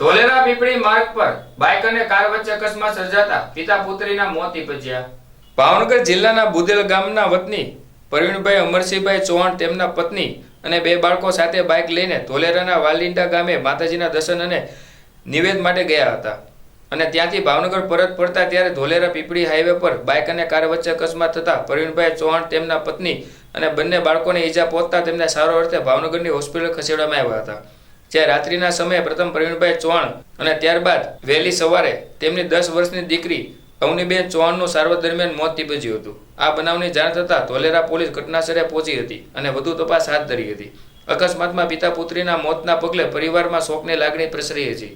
ધોલેરા પીપળી માર્ગ પર બાઇક અને કાર વચ્ચે અકસ્માત સર્જાતા પિતા પુત્રીના મોત નિપજ્યા. ભાવનગર જિલ્લાના બુદેલ ગામના વતની પ્રવીણભાઈ અમરસિંહભાઈ ચૌહાણ તેમના પત્ની અને બે બાળકો સાથે બાઇક લઈને ધોલેરાના વાલિંડા ગામે માતાજીના દર્શન અને નિવેદ માટે ગયા હતા. અને ત્યાંથી ભાવનગર પરત ફરતા ત્યારે ધોલેરા પીપળી હાઈવે પર બાઇક અને કાર વચ્ચે અકસ્માત થતા પ્રવીણભાઈ ચૌહાણ તેમના પત્ની અને બંને બાળકોને ઈજા પહોંચતા તેમને સારો અર્થે ભાવનગરની હોસ્પિટલ ખસેડવામાં આવ્યા હતા. જ્યાં રાત્રિના સમયે પ્રથમ પ્રવીણભાઈ ચૌહાણ અને ત્યારબાદ વહેલી સવારે તેમની દસ વર્ષની દીકરી અવનીબેન ચૌહાણનું સારવાર દરમિયાન મોત નીપજ્યું હતું. આ બનાવની જાણ થતાં ધોલેરા પોલીસ ઘટનાસ્થળે પહોંચી હતી અને વધુ તપાસ હાથ ધરી હતી. અકસ્માતમાં પિતા પુત્રીના મોતના પગલે પરિવારમાં શોકની લાગણી પ્રસરી હતી.